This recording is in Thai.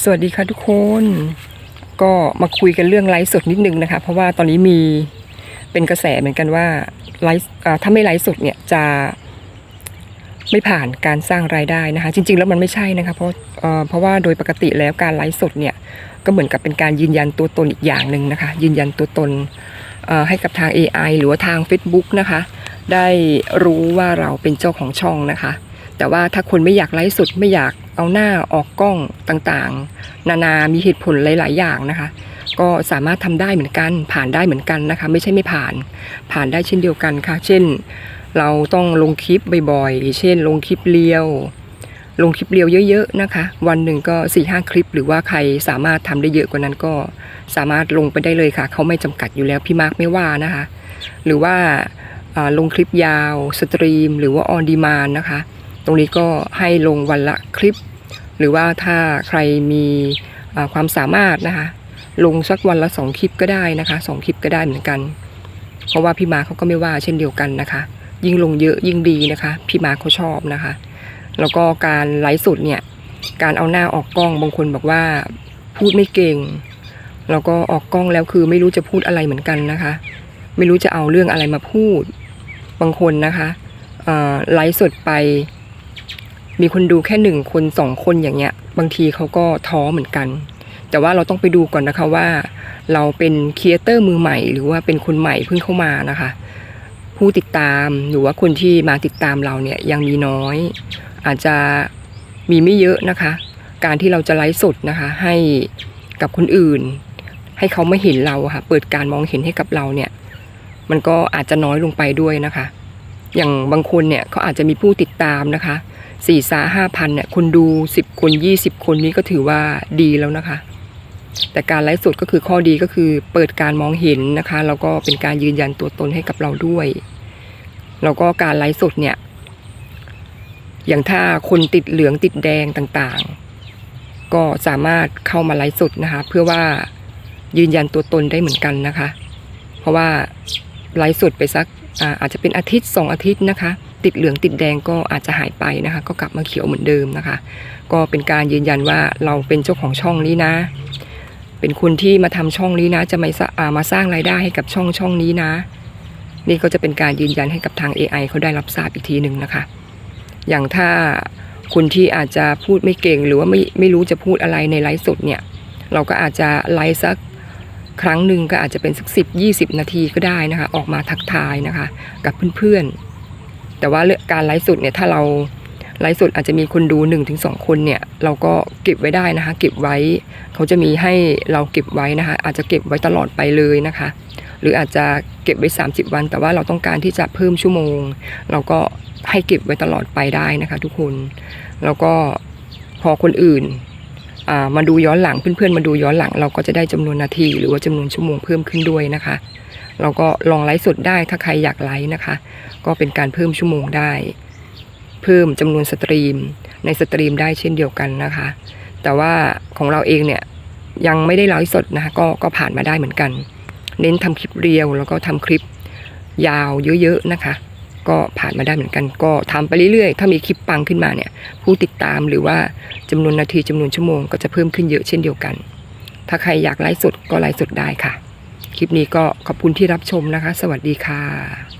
สวัสดีค่ะทุกคน ก็มาคุยกันเรื่องไลฟ์สดนิดนึงนะคะ เพราะว่าตอนนี้มีเป็นกระแสเหมือนกันว่าไลฟ์ถ้าไม่ไลฟ์สดเนี่ยจะไม่ผ่านการสร้างรายได้นะคะ จริง ๆ แล้วมันไม่ใช่นะคะเพราะเเพราะว่าโดยปกติแล้วการไลฟ์สดเนี่ยก็เหมือนกับเป็นการยืนยันตัวตนอีกอย่างหนึ่งนะคะ ยืนยันตัวตนให้กับทาง AI หรือว่าทาง Facebook นะคะ ได้รู้ว่าเราเป็นเจ้าของช่องนะคะ แต่ว่าถ้าคนไม่อยากไลฟ์สดไม่อยากเอาหน้าออกกล้องต่างๆ นานามีเหตุผลหลาย ๆ อย่างนะคะ ก็สามารถทำได้เหมือนกัน ผ่านได้เหมือนกันนะคะ ไม่ใช่ไม่ผ่าน ผ่านได้เช่นเดียวกันค่ะ เช่น เราต้องลงคลิปบ่อยๆ เช่น ลงคลิปเรียว ลงคลิปเรียวเยอะๆนะคะ วันหนึ่งก็4ี่ห้าคลิป หรือว่าใครสามารถทำได้เยอะกว่านั้นก็สามารถลงไปได้เลยค่ะ เขาไม่จำกัดอยู่แล้วพี่มาร์กไม่ว่านะคะ หรือว่าลงคลิปยาวสตรีม หรือว่าออนดีมานนะคะ ตรงนี้ก็ให้ลงวันละคลิป หรือว่าถ้าใครมีความสามารถนะคะ ลงสักวันละสองคลิปก็ได้นะคะสองคลิปก็ได้เหมือนกัน เพราะว่าพี่มาเขาก็ไม่ว่าเช่นเดียวกันนะคะ ยิ่งลงเยอะยิ่งดีนะคะ พี่มาเขาชอบนะคะ แล้วก็การไลฟ์สดเนี่ย การเอาหน้าออกกล้องบางคนบอกว่าพูดไม่เก่ง แล้วก็ออกกล้องแล้วคือไม่รู้จะพูดอะไรเหมือนกันนะคะ ไม่รู้จะเอาเรื่องอะไรมาพูด บางคนนะคะไลฟ์สดไป มีคนดูแค่หนึ่งคนสองคนอย่างเงี้ย บางทีเขาก็ท้อเหมือนกัน แต่ว่าเราต้องไปดูก่อนนะคะว่า เราเป็นครีเอเตอร์มือใหม่ หรือว่าเป็นคนใหม่เพิ่งเข้ามานะคะ ผู้ติดตามหรือว่าคนที่มาติดตามเราเนี่ยยังมีน้อย อาจจะมีไม่เยอะนะคะ การที่เราจะไลฟ์สดนะคะ ให้กับคนอื่น ให้เขาไม่เห็นเราค่ะ เปิดการมองเห็นให้กับเราเนี่ย มันก็อาจจะน้อยลงไปด้วยนะคะ อย่างบางคนเนี่ยเขาอาจจะมีผู้ติดตามนะคะ สี่สาห้าพันเนี่ยคนดูสิบคนยี่สิบคนนี้ก็ถือว่าดีแล้วนะคะ แต่การไลฟ์สดก็คือข้อดีก็คือเปิดการมองเห็นนะคะแล้วก็เป็นการยืนยันตัวตนให้กับเราด้วยแล้วก็การไลฟ์สดเนี่ย อย่างถ้าคนติดเหลืองติดแดงต่างๆ ก็สามารถเข้ามาไลฟ์สดนะคะ เพื่อว่ายืนยันตัวตนได้เหมือนกันนะคะ เพราะว่าไลฟ์สดไปสักอาอาจจะเป็นอาทิตย์สองอาทิตย์นะคะ ติดเหลืองติดแดงก็อาจจะหายไปนะคะ ก็กลับมาเขียวเหมือนเดิมนะคะ ก็เป็นการยืนยันว่าเราเป็นเจ้าของช่องนี้นะ เป็นคนที่มาทำช่องนี้นะ จะมาสร้างอ่ามาสร้างรายได้ให้กับช่องช่องนี้นะ นี่ก็จะเป็นการยืนยันให้กับทาง AI เขาได้รับทราบอีกทีหนึ่งนะคะ อย่างถ้าคุณที่อาจจะพูดไม่เก่งหรือว่าไม่ไม่รู้จะพูดอะไรในไลฟ์สดเนี่ย เราก็อาจจะไลฟ์สักครั้งหนึ่งก็อาจจะเป็นสักสิบยี่สิบนาทีก็ได้นะคะ ออกมาทักทายนะคะ กับเพื่อนๆ แต่ว่าการไลฟ์สดเนี่ยถ้าเราไลฟ์สดอาจจะมีคนดู1นถึงสคนเนี่ย เราก็เก็บไว้ได้นะคะ เก็บไว้เขาจะมีให้เราเก็บไว้นะคะ อาจจะเก็บไว้ตลอดไปเลยนะคะ หรืออาจจะเก็บไว้ 30 วัน แต่ว่าเราต้องการที่จะเพิ่มชั่วโมง เราก็ให้เก็บไว้ตลอดไปได้นะคะ ทุกคนแล้วก็พอคนอื่นมาดูย้อนหลังเพื่อนๆมาดูย้อนหลัง เราก็จะได้จำนวนนาที หรือว่าจำนวนชั่วโมงเพิ่มขึ้นด้วยนะคะ เราก็ลองไลฟ์สดได้ถ้าใครอยากไลฟ์นะคะ ก็เป็นการเพิ่มชั่วโมงได้ เพิ่มจำนวนสตรีมในสตรีมได้เช่นเดียวกันนะคะ แต่ว่าของเราเองเนี่ยยังไม่ได้ไลฟ์สดนะคะก็ก็ผ่านมาได้เหมือนกัน เน้นทำคลิปเรียวแล้วก็ทำคลิปยาวเยอะๆนะคะ ก็ผ่านมาได้เหมือนกัน ก็ทำไปเรื่อยๆ ถ้ามีคลิปปังขึ้นมาเนี่ย ผู้ติดตามหรือว่าจำนวนนาทีจำนวนชั่วโมงก็จะเพิ่มขึ้นเยอะเช่นเดียวกัน ถ้าใครอยากไลฟ์สดก็ไลฟ์สดได้ค่ะ ลิปนี้ก็ขอบคุณที่รับชมนะคะ สวัสดีค่ะ